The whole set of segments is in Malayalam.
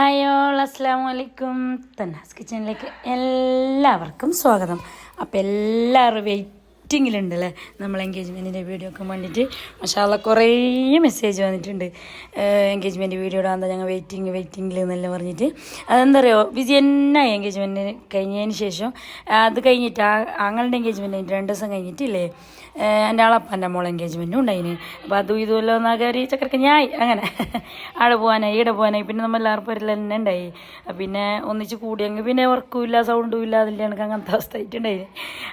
ഹായ് ഓൾ അസ്സാം വലൈക്കും തന്നാസ് കിച്ചണിലേക്ക് എല്ലാവർക്കും സ്വാഗതം. അപ്പോൾ എല്ലാവരും വെയിറ്റിങ്ങിലുണ്ട് അല്ലേ നമ്മൾ എൻഗേജ്മെന്റിന്റെ വീഡിയോ ഒക്കെ വേണ്ടിയിട്ട് മഷാല കുറേ മെസ്സേജ് വന്നിട്ടുണ്ട്. എൻഗേജ്മെന്റ് വീഡിയോ ഇടാൻ ഞങ്ങൾ വെയിറ്റിംഗ് വെയിറ്റിംഗിൽ എന്നെല്ലാം പറഞ്ഞിട്ട്. അതെന്താ പറയുക വിജി തന്നെ എൻഗേജ്മെന്റ് കഴിഞ്ഞതിന് ശേഷം അത് കഴിഞ്ഞിട്ട് ആങ്ങളുടെ എൻഗേജ്മെന്റ് കഴിഞ്ഞിട്ട് രണ്ട് ദിവസം കഴിഞ്ഞിട്ടില്ലേ? എന്റെ ആളപ്പന്റെ മോൾ എൻഗേജ്മെന്റും ഉണ്ടായിന് അപ്പോൾ അതും ഇതുമല്ലോ എന്നാ കയറി ചക്കരക്ക് ഞായി അങ്ങനെ. ആടെ പോകാനായി ഈടെ പോകാനായി പിന്നെ നമ്മൾ എല്ലാവർക്കും ഒരു തന്നെ ഉണ്ടായി. പിന്നെ ഒന്നിച്ച് കൂടിയെങ്കിൽ പിന്നെ വർക്കും ഇല്ല സൗണ്ടും ഇല്ല അതിന്റെ കണക്ക് അങ്ങനത്തെ അവസ്ഥ ആയിട്ടുണ്ടായി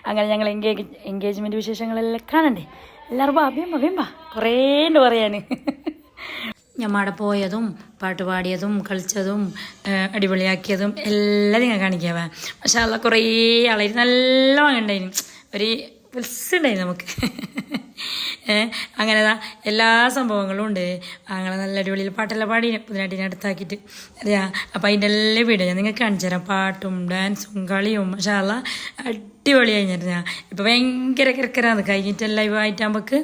അങ്ങനെ ഞങ്ങൾ എൻഗേജ് എൻഗേജ്മെന്റ് വിശേഷങ്ങളെല്ലാം കാണണ്ടേ? എല്ലാവരും അഭിയം അഭിയം ബാ കുറേ ഉണ്ട് പറയാൻ ഞമ്മടെ പോയതും പാട്ട് പാടിയതും കളിച്ചതും അടിപൊളിയാക്കിയതും എല്ലാം നിങ്ങൾ കാണിക്കാവേ. പക്ഷെ അല്ല കുറേ ആളായിരുന്നു നല്ല വാങ്ങണ്ടായിരുന്നു ഒരു ഉത്സുണ്ടായി നമുക്ക്. അങ്ങനെ എല്ലാ സംഭവങ്ങളും ഉണ്ട്. അങ്ങനെ നല്ല അടിപൊളിയിൽ പാട്ടെല്ലാം പാടി പുതിനാട്ടിനെ അടുത്താക്കിയിട്ട്. അറിയാ? അപ്പം അതിന്റെ എല്ലാ വീഡിയോ ഞാൻ നിങ്ങൾക്ക് കാണിച്ചു തരാം. പാട്ടും ഡാൻസും കളിയും പക്ഷേ അടിപൊളി കഴിഞ്ഞിരുന്നു ഞാൻ ഇപ്പം ഭയങ്കര കിരക്കരാന്ന് കഴിഞ്ഞിട്ടെല്ലാം ലൈവായിട്ട് നമുക്ക്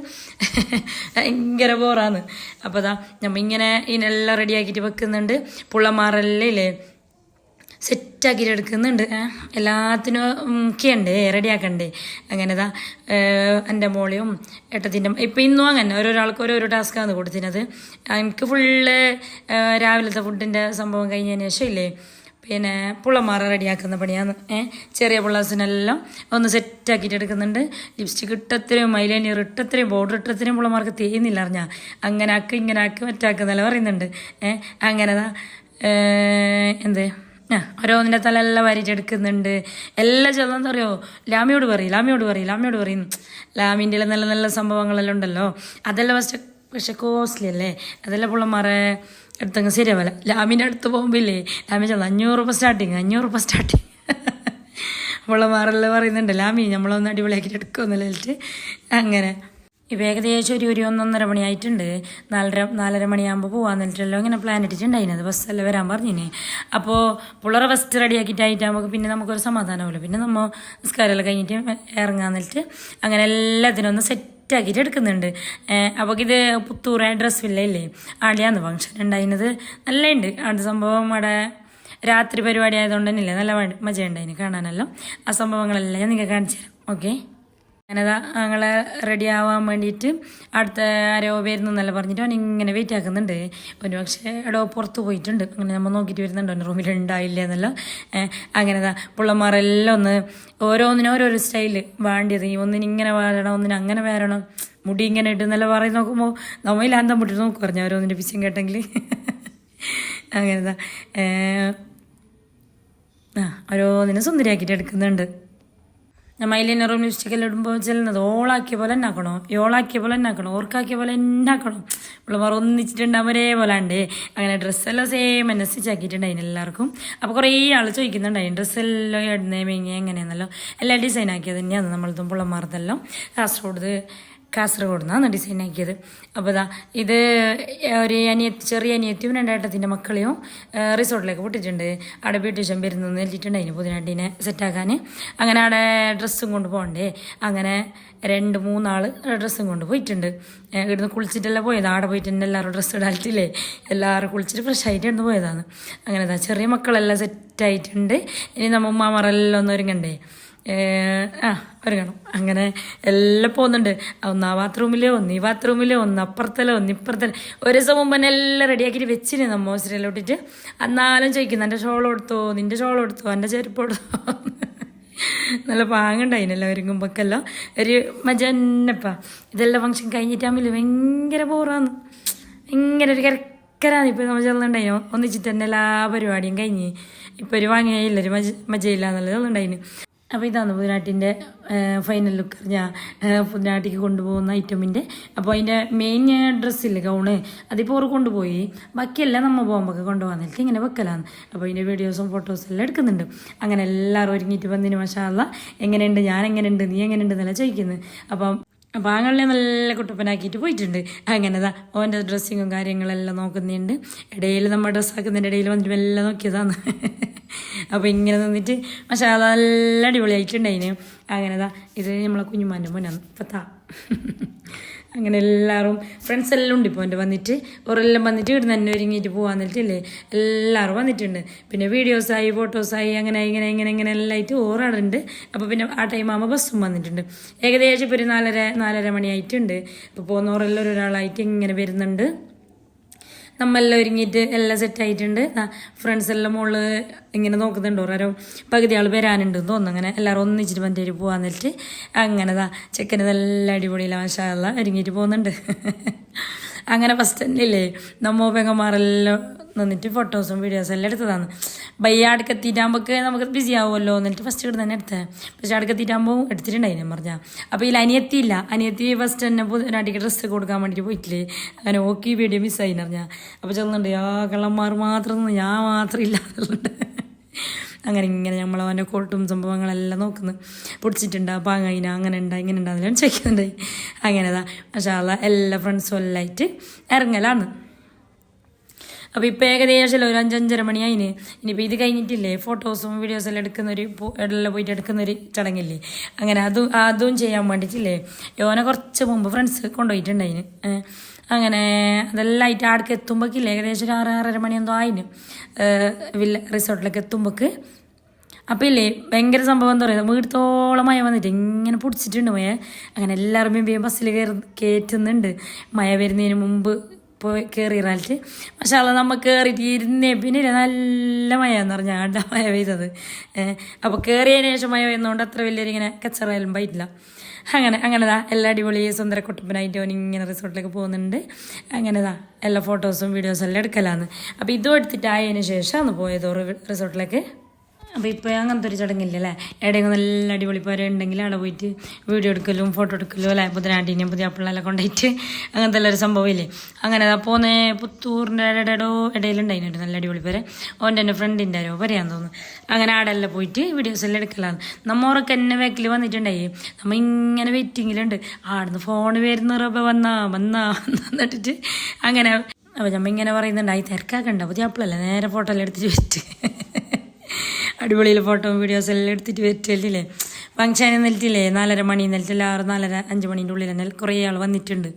ഭയങ്കര ബോറാന്ന് അപ്പോൾ അതാ നമ്മൾ ഇങ്ങനെ ഇതിനെല്ലാം റെഡിയാക്കിയിട്ട് വെക്കുന്നുണ്ട്. പുള്ളമാറല്ലേ സെറ്റാക്കിയിട്ട് എടുക്കുന്നുണ്ട്. എല്ലാത്തിനും ഒക്കെയുണ്ട് റെഡിയാക്കണ്ടേ. അങ്ങനെതാ എന്റെ മോളിയും ഏട്ടത്തിന്റെ ഇപ്പം ഇന്നും അങ്ങനെ ഓരോരാൾക്ക് ഓരോരോ ടാസ്ക്കാണ് കൊടുത്തിരുന്നത്. എനിക്ക് ഫുള്ള് രാവിലത്തെ ഫുഡിന്റെ സംഭവം കഴിഞ്ഞതിന് ശേഷം ഇല്ലേ പിന്നെ പുള്ളമാറ റെഡിയാക്കുന്ന പണിയാണ്. ചെറിയ പിള്ളേഴ്സിനെല്ലാം ഒന്ന് സെറ്റാക്കിയിട്ട് എടുക്കുന്നുണ്ട്. ലിപ്സ്റ്റിക് ഇട്ടത്രയും മൈലേനിയർ ഇട്ടത്രയും ബോർഡർ ഇട്ടത്രയും പിള്ളമാർക്ക് തീയുന്നില്ല അറിഞ്ഞാൽ അങ്ങനെ ആക്ക് ഇങ്ങനെ ആക്ക് മറ്റാക്കുന്നല്ല പറയുന്നുണ്ട് ഏഹ് അങ്ങനെതാ എന്ത്? ഓരോന്നിന്റെ തലെല്ലാം എല്ലാ എല്ലാം എന്താ പറയുമോ ലാമിയോട് പറയും ലാമിയോട് പറയും ലാമിയോട് പറയും. ലാമിന്റെ നല്ല നല്ല സംഭവങ്ങളെല്ലാം ഉണ്ടല്ലോ. അതെല്ലാം ഫസ്റ്റ് പക്ഷെ കോസ്റ്റ്ലി അല്ലേ? അതെല്ലാം പിള്ളമാരെ എടുത്തങ്ങ് ശരിയാവല്ല ലാമിന്റെ അടുത്ത് പോകുമ്പോൾ ലാമി ചെന്ന് അഞ്ഞൂറ് രൂപ സ്റ്റാർട്ടിങ് അഞ്ഞൂറ് രൂപ സ്റ്റാർട്ടിങ് പിള്ളമാരെല്ലാം പറയുന്നുണ്ട് ലാമി നമ്മളൊന്ന് അടിപൊളിയാക്കിയിട്ട് എടുക്കുമെന്നില്ലിട്ട് അങ്ങനെ. ഇപ്പം ഏകദേശം ഒരു ഒരു ഒന്നൊന്നര മണിയായിട്ടുണ്ട്. നാലര നാലര മണിയാകുമ്പോൾ പോകാൻ നിന്നിട്ടല്ലോ ഇങ്ങനെ പ്ലാൻ ഇട്ടിട്ടുണ്ടായിരുന്നത്. ബസ്സെല്ലാം വരാൻ പറഞ്ഞിന്. അപ്പോൾ പുള്ളറ ഫസ്റ്റ് റെഡിയാക്കിയിട്ടായിട്ട് നമുക്ക് പിന്നെ നമുക്കൊരു സമാധാനമല്ലോ പിന്നെ നമ്മൾ നിസ്കാരമെല്ലാം കഴിഞ്ഞിട്ട് ഇറങ്ങാൻ നിന്നിട്ട് അങ്ങനെ എല്ലാത്തിനും ഒന്ന് സെറ്റ് ആക്കിയിട്ട് എടുക്കുന്നുണ്ട്. അപ്പോൾ ഇത് പുത്തൂർ ഡ്രസ് ഇല്ലേ? ആടെയാന്ന് ഫംഗ്ഷൻ ഉണ്ടായിരുന്നത്. നല്ല ഉണ്ട് അവിടെ സംഭവം അവിടെ രാത്രി പരിപാടി ആയതുകൊണ്ട് തന്നെയില്ലേ നല്ല മജ ഉണ്ടായിരുന്നു കാണാനല്ലോ. ആ സംഭവങ്ങളെല്ലാം നിങ്ങൾക്ക് കാണിച്ചു തരാം. ഓക്കെ അങ്ങനെതാ ഞങ്ങളെ റെഡി ആവാൻ വേണ്ടിയിട്ട് അടുത്ത ആരോ വരുന്നെന്നല്ല പറഞ്ഞിട്ട് അവൻ ഇങ്ങനെ വെയിറ്റ് ആക്കുന്നുണ്ട്. ഒരു പക്ഷേ എടോ പുറത്ത് പോയിട്ടുണ്ട്. അങ്ങനെ നമ്മൾ നോക്കിയിട്ട് വരുന്നുണ്ട്. അവന്റെ റൂമിൽ ഉണ്ടായില്ല എന്നല്ല. അങ്ങനെതാ പിള്ളമാരെല്ലാം ഒന്ന് ഓരോന്നിനും ഓരോരോ സ്റ്റൈൽ വേണ്ടിയത്. ഒന്നിന് ഇങ്ങനെ വരണം ഒന്നിന് അങ്ങനെ വരണം മുടി ഇങ്ങനെ ഇട്ടെന്നല്ല പറയും നോക്കുമ്പോൾ നമ്മയിൽ അന്തം മുട്ടി നോക്കും പറഞ്ഞു ഓരോന്നിന്റെ പിശം കേട്ടെങ്കിൽ അങ്ങനെതാ. ആ ഓരോന്നിനെ സുന്ദരിയാക്കിയിട്ട് എടുക്കുന്നുണ്ട്. ഞാൻ മൈലിനറും ലിപ്സ്റ്റിക്കെല്ലാം ഇടുമ്പോൾ ചെല്ലുന്നത് ഓളാക്കിയ പോലെ ആക്കണോ? ഓളാക്കിയ പോലെ ആക്കണോ? ഓർക്കാക്കിയ പോലെ ആക്കണോ? പിള്ളമാർ ഒന്നിച്ചിട്ടുണ്ടാകും ഒരേപോലെ ഉണ്ട് അങ്ങനെ ഡ്രസ്സെല്ലാം സെയിം എന്നെ സ്റ്റിച്ച് ആക്കിയിട്ടുണ്ടായിന് എല്ലാവർക്കും. അപ്പോൾ കുറേ ആൾ ചോദിക്കുന്നുണ്ടായിരുന്നു ഡ്രസ്സെല്ലാം ഇടുന്നേ മെങ്ങി എങ്ങനെയാണെന്നല്ലോ എല്ലാം ഡിസൈൻ ആക്കിയത് തന്നെയാണ് നമ്മളതും പിള്ളമാർതെല്ലാം കാസർഗോഡ് കാസർഗോഡ് നിന്നാണ് ഡിസൈൻ ആക്കിയത് അപ്പോൾ ഇതാ ഇത് ഒരു അനിയത്തി ചെറിയ അനിയത്തിയും രണ്ടേട്ടത്തിന്റെ മക്കളെയും റിസോർട്ടിലേക്ക് പൊട്ടിച്ചിട്ടുണ്ട് അവിടെ ബ്യൂട്ടീഷ്യൻ വരുന്നത് നെല്ലിട്ടുണ്ടായിന് പുതിനാട്ടിനെ സെറ്റാക്കാൻ അങ്ങനെ അവിടെ ഡ്രസ്സും കൊണ്ട് പോകണ്ടേ? അങ്ങനെ രണ്ട് മൂന്നാൾ ഡ്രസ്സും കൊണ്ട് പോയിട്ടുണ്ട്. ഇവിടുന്ന് കുളിച്ചിട്ടെല്ലാം പോയത്? അവിടെ പോയിട്ട് തന്നെ എല്ലാവരും ഡ്രസ്സ് ഇടാറ്റില്ലേ എല്ലാവരും കുളിച്ചിട്ട് ഫ്രഷ് ആയിട്ട് ഇവിടുന്ന് പോയതാണ്. അങ്ങനെ ചെറിയ മക്കളെല്ലാം സെറ്റായിട്ടുണ്ട് ഇനി നമ്മ ഉമ്മാമാരെല്ലാം ഒന്ന് ഒരുങ്ങണ്ടേ? ആ ഒരുങ്ങണം അങ്ങനെ എല്ലാം പോകുന്നുണ്ട്. ഒന്ന് ആ ഒന്നീ ഒന്ന് ഈ ബാത്റൂമിലോ ഒന്ന് അപ്പുറത്തല്ലോ ഒന്ന് ഇപ്പുറത്തല്ലോ ഒരു ദിവസം മുമ്പ് തന്നെ എല്ലാം റെഡിയാക്കിയിട്ട് വെച്ചിന് നമ്മ ഹോസ്റ്റലിലോട്ടിട്ട് എന്നാലും ചോദിക്കുന്നു എന്റെ ഷോൾ എടുത്തോ? നിന്റെ ഷോൾ എടുത്തോ? എന്റെ ചെരുപ്പ് എടുത്തോ? നല്ല പാങ്ങണ്ടായിനല്ലോ ഒരുങ്ങുമ്പോക്കെല്ലാം ഒരു മജ ഇതെല്ലാം ഫംഗ്ഷൻ കഴിഞ്ഞിട്ടാകുമ്പോൾ ഭയങ്കര ബോറാന്ന് ഭയങ്കര ഒരു കിരക്കരാന്ന് ഇപ്പോൾ നമ്മൾ ചെല്ലുന്നുണ്ടായിനോ. ഒന്നിച്ചിട്ട് തന്നെ എല്ലാ പരിപാടിയും കഴിഞ്ഞ്. ഇപ്പോൾ ഒരു വാങ്ങിയായില്ല ഒരു മജ മജയില്ല എന്നുള്ളത് ഉണ്ടായിന് അപ്പോൾ ഇതാണ് പുതിനാട്ടിന്റെ ഫൈനൽ ലുക്ക് ഞാൻ പുതിനാട്ടിക്ക് കൊണ്ടുപോകുന്ന ഐറ്റമിന്റെ അപ്പോൾ അതിന്റെ മെയിൻ ഡ്രസ്സില്ല ഗൗണ് അതിപ്പോൾ ഓർ കൊണ്ടുപോയി. ബാക്കിയെല്ലാം നമ്മൾ പോകുമ്പോൾ കൊണ്ടുപോകാൻ ഇങ്ങനെ വെക്കലാണ്. അപ്പോൾ അതിന്റെ വീഡിയോസും ഫോട്ടോസും എല്ലാം എടുക്കുന്നുണ്ട്. അങ്ങനെ എല്ലാവരും ഒരുങ്ങിയിട്ട് വന്നതിന് മഷാല്ല എങ്ങനെയുണ്ട്? ഞാൻ എങ്ങനെയുണ്ട്? നീ എങ്ങനെയുണ്ട്? എന്നല്ല ചോദിക്കുന്നത് അപ്പം അപ്പോൾ ആങ്ങളെ നല്ല കുട്ടപ്പനാക്കിയിട്ട് പോയിട്ടുണ്ട്. അങ്ങനെ അങ്ങനെതാ ഓന്റെ ഡ്രസ്സിങ്ങും കാര്യങ്ങളെല്ലാം നോക്കുന്നുണ്ട്. ഇടയിൽ നമ്മൾ ഡ്രസ്സാക്കുന്നതിന്റെ ഇടയിൽ വന്നിട്ട് എല്ലാം നോക്കിയതാണ്. അപ്പോൾ ഇങ്ങനെ നിന്നിട്ട് അത് നല്ല അടിപൊളിയായിട്ടുണ്ടായിന് അങ്ങനെതാ ഇത് നമ്മളെ കുഞ്ഞുമാന്റെ മോനാണ്. ഇപ്പത്താ. അങ്ങനെ എല്ലാവരും ഫ്രണ്ട്സ് എല്ലാം ഉണ്ട് ഇപ്പോൾ എന്റെ വന്നിട്ട്. ഓരെല്ലാം വന്നിട്ട് ഇവിടെ തന്നെ ഒരുങ്ങിയിട്ട് പോകാൻ വന്നിട്ടില്ലേ എല്ലാവരും വന്നിട്ടുണ്ട്. പിന്നെ വീഡിയോസായി ഫോട്ടോസായി അങ്ങനെ ഇങ്ങനെ ഇങ്ങനെ ഇങ്ങനെ എല്ലാം ആയിട്ട് ഓറാടുണ്ട് അപ്പോൾ പിന്നെ ആ ടൈം ആകുമ്പോൾ ബസ്സും വന്നിട്ടുണ്ട്. ഏകദേശം ഇപ്പോൾ ഒരു നാലര നാലര മണിയായിട്ടുണ്ട്. ഇപ്പോൾ പോകുന്നവരെല്ലാം ഒരാളായിട്ട് ഇങ്ങനെ വരുന്നുണ്ട്. നമ്മളെല്ലാം ഒരുങ്ങിയിട്ട് എല്ലാം സെറ്റ് ആയിട്ടുണ്ട്. ഫ്രണ്ട്സ് എല്ലാം മോൾ ഇങ്ങനെ നോക്കുന്നുണ്ട് ഓരോ പകുതി ആൾ വരാനുണ്ട് തോന്നുന്നു. അങ്ങനെ എല്ലാവരും ഒന്നിച്ചിട്ട് മറ്റേ പോകാൻ നിന്നിട്ട് അങ്ങനെ ദാ നല്ല നല്ല മാഷാ മാഷാല്ല ഒരുങ്ങിയിട്ട് പോകുന്നുണ്ട്. അങ്ങനെ ഫസ്റ്റ് തന്നെ ഇല്ലേ നമ്മ പെങ്ങന്മാരെല്ലാം നിന്നിട്ട് ഫോട്ടോസും വീഡിയോസും എല്ലാം എടുത്തതാണ്. ബയ്യ അടുക്കെത്തിയിട്ടാകുമ്പോൾ നമുക്ക് ബിസി ആവുമല്ലോ എന്നിട്ട് ഫസ്റ്റ് ഇവിടെ തന്നെ എടുത്തത് പക്ഷേ അടുക്കെത്തിയിട്ടാകുമ്പോൾ എടുത്തിട്ടുണ്ടായി ഞാൻ പറഞ്ഞാൽ അപ്പോൾ ഇതിൽ അനിയത്തിയില്ല അനിയത്തി ഫസ്റ്റ് തന്നെ പുതിയ ഡ്രസ്സ് കൊടുക്കാൻ വേണ്ടിയിട്ട് പോയിട്ടില്ലേ? അങ്ങനെ ഓക്കെ വീഡിയോ മിസ്സായി പറഞ്ഞാൽ അപ്പോൾ ചെന്നുണ്ട് ആ കള്ളന്മാർ മാത്രം ഞാൻ മാത്രം ഇല്ല എന്നുള്ളത് അങ്ങനെ ഇങ്ങനെ നമ്മൾ അവന്റെ കോട്ടും സംഭവങ്ങളെല്ലാം നോക്കുന്നു. പൊടിച്ചിട്ടുണ്ടാ പാങ്ങയിന അങ്ങനെ ഉണ്ടാ ഇങ്ങനെ ഉണ്ടാകുന്നില്ല ചോദിക്കുന്നുണ്ടായി അങ്ങനെതാ മഷാല എല്ലാ ഫ്രണ്ട്സും എല്ലാം ആയിട്ട് ഇറങ്ങലാണ് അപ്പോൾ ഇപ്പോൾ ഏകദേശം ഒരു അഞ്ചഞ്ചര മണിയായിന്. ഇനിയിപ്പോൾ ഇത് കഴിഞ്ഞിട്ടില്ലേ? ഫോട്ടോസും വീഡിയോസും എല്ലാം എടുക്കുന്നൊരു എല്ലാം പോയിട്ട് എടുക്കുന്നൊരു ചടങ്ങില്ലേ? അങ്ങനെ അതും അതും ചെയ്യാൻ വേണ്ടിയിട്ടില്ലേ യോനെ കുറച്ച് മുമ്പ് ഫ്രണ്ട്സ് കൊണ്ടുപോയിട്ടുണ്ടായിന്. അങ്ങനെ അതെല്ലാം ആയിട്ട് ആടക്ക് എത്തുമ്പോഴേക്കില്ല ഏകദേശം ഒരു ആറ് ആറര മണി എന്തോ ആയിന്. വില്ല റിസോർട്ടിലേക്ക് എത്തുമ്പോൾക്ക് അപ്പം ഇല്ലേ ഭയങ്കര സംഭവം എന്താ പറയുക? വീടത്തോളം മഴ വന്നിട്ട് ഇങ്ങനെ പൊടിച്ചിട്ടുണ്ട് മഴ. അങ്ങനെ എല്ലാവരും വേഗം ബസ്സിൽ കയറി കയറ്റുന്നുണ്ട് മഴ വരുന്നതിന് മുമ്പ് പോയി ഇറാലിട്ട് പക്ഷേ അത് നമ്മൾ കയറിയിട്ട് ഇരുന്നേ പിന്നെ നല്ല മഴയെന്ന് പറഞ്ഞാൽ ആണ്ട മഴ പെയ്തത്. അപ്പോൾ കയറിയതിന് ശേഷം മഴ പെയ്യുന്നതുകൊണ്ട് അത്ര വലിയൊരു ഇങ്ങനെ കച്ചറയാലും പറ്റില്ല. അങ്ങനെ അങ്ങനെ അങ്ങനെതാ എല്ലാ അടിപൊളി സുന്ദര കുട്ടപ്പനായിട്ട് അവൻ ഇങ്ങനെ റിസോർട്ടിലേക്ക് പോകുന്നുണ്ട്. അങ്ങനെതാ എല്ലാ ഫോട്ടോസും വീഡിയോസും എല്ലാം എടുക്കലാന്ന്. അപ്പോൾ ഇതും എടുത്തിട്ടായതിനു ശേഷമാണ് പോയത് റിസോർട്ടിലേക്ക്. അപ്പോൾ ഇപ്പോൾ അങ്ങനത്തെ ഒരു ചടങ്ങില്ല അല്ലേ? എവിടെയെങ്കിലും നല്ല അടിപൊളി പേരെ ഉണ്ടെങ്കിൽ അവിടെ പോയിട്ട് വീഡിയോ എടുക്കലും ഫോട്ടോ എടുക്കലും അല്ലേ? പുതിനാട്ടിനെയും പുതിയ പിള്ളേരെ കൊണ്ടുപോയിട്ട് അങ്ങനത്തെ ഒരു സംഭവമില്ലേ? അങ്ങനെ അതാ പോന്നെ പുത്തൂറിന്റെ ഇടയിടോ ഇടയിലുണ്ടായിരുന്നു നല്ല അടിപൊളി പേര് ഓന്റെ എന്റെ ഫ്രണ്ടിന്റെ ആരോ പറയാൻ തോന്നുന്നു അങ്ങനെ ആടെല്ലാം പോയിട്ട് വീഡിയോസ് എല്ലാം എടുക്കലാണ് നമ്മോറൊക്കെ എന്നെ വേക്കിൽ വന്നിട്ടുണ്ടായി നമ്മൾ ഇങ്ങനെ വെയിറ്റിങ്ങിലുണ്ട് ആടുന്ന് ഫോൺ വരുന്നവരൊക്കെ വന്നാ വന്നാ വന്നിട്ടിട്ട് അങ്ങനെ അപ്പോൾ നമ്മൾ ഇങ്ങനെ പറയുന്നുണ്ട് ആയി തിരക്കാക്കണ്ട പുതിയ അപ്പിളല്ലേ നേരെ ഫോട്ടോ എല്ലാം എടുത്തിട്ട് വെച്ചിട്ട് അടിപൊളിയിൽ ഫോട്ടോ വീഡിയോസ് എല്ലാം എടുത്തിട്ട് പറ്റില്ലേ ഫങ്ഷന് നിന്നിട്ടില്ലേ നാലര മണി നിന്നിട്ടില്ല ആറ് നാലര അഞ്ച് മണീന്റെ ഉള്ളിൽ തന്നെ കുറേ ആൾ വന്നിട്ടുണ്ട്.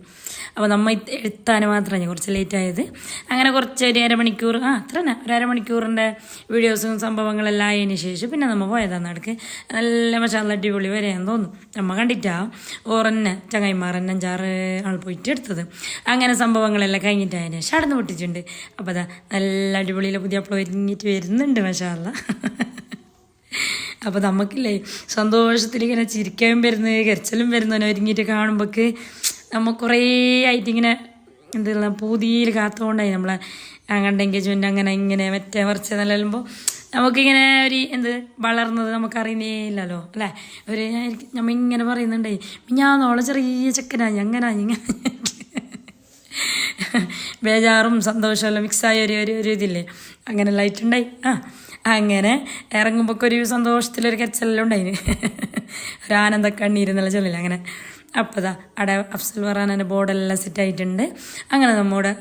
അപ്പോൾ നമ്മൾ എത്താൻ മാത്രമാണ് കുറച്ച് ലേറ്റ് ആയത്. അങ്ങനെ കുറച്ച് ഒരു അരമണിക്കൂർ ആ അത്ര തന്നെ. ഒരു അരമണിക്കൂറിന്റെ വീഡിയോസും സംഭവങ്ങളെല്ലാം ആയതിനു ശേഷം പിന്നെ നമ്മൾ പോയതാണ് അടുക്ക് നല്ല മശാല അടിപൊളി വരെയാന്ന് തോന്നുന്നു. നമ്മൾ കണ്ടിട്ടാ ഓറന്നെ ചങ്ങായിമാറന്നെ അഞ്ചാറ് ആൾ പോയിട്ട് എടുത്തത്. അങ്ങനെ സംഭവങ്ങളെല്ലാം കഴിഞ്ഞിട്ടായതിനു ശേഷം അടന്ന് പൊട്ടിച്ചിട്ടുണ്ട് അപ്പോൾ അതാ നല്ല അടിപൊളിയിൽ പുതിയ അപ്പോൾ ഒരുങ്ങിയിട്ട് വരുന്നുണ്ട് മഷാല അപ്പോൾ നമുക്കില്ലേ സന്തോഷത്തിൽ ഇങ്ങനെ ചിരിക്കാൻ വരുന്നത് കരച്ചിലും വരുന്നതിനെ ഒരുങ്ങിയിട്ട് കാണുമ്പോൾക്ക് നമ്മൾ കുറേ ആയിട്ട് ഇങ്ങനെ എന്തെല്ലാം പൂതിയിൽ കാത്തുകൊണ്ടായി നമ്മളെ അങ്ങോട്ട് എൻഗേജ്മെന്റ് അങ്ങനെ ഇങ്ങനെ മറ്റേ മറിച്ച് നല്ലുമ്പോൾ നമുക്കിങ്ങനെ ഒരു എന്ത് വളർന്നത് നമുക്കറിയുന്നേ ഇല്ലല്ലോ അല്ലേ? ഒരു നമ്മൾ ഇങ്ങനെ പറയുന്നുണ്ടേ ഞാൻ നോളെ ചെറിയ ചെക്കനായി അങ്ങനെ ഇങ്ങനെ. ബേജാറും സന്തോഷമെല്ലാം മിക്സായ ഒരു ഒരു ഇതില്ലേ? അങ്ങനെ ലൈറ്റ് ഉണ്ടായി. ആ. അങ്ങനെ ഇറങ്ങുമ്പോൾ ഒരു സന്തോഷത്തിലൊരു കെച്ചലെല്ലാം ഉണ്ടായിന്. ഒരു ആനന്ദ കണ്ണീരെന്നുള്ള ചൊല്ലില്ല അങ്ങനെ. അപ്പോൾ ഇതാ അവിടെ അഫ്സൽ വറാനെ ബോർഡെല്ലാം സെറ്റ് ആയിട്ടുണ്ട്. അങ്ങനെ നമ്മുടെ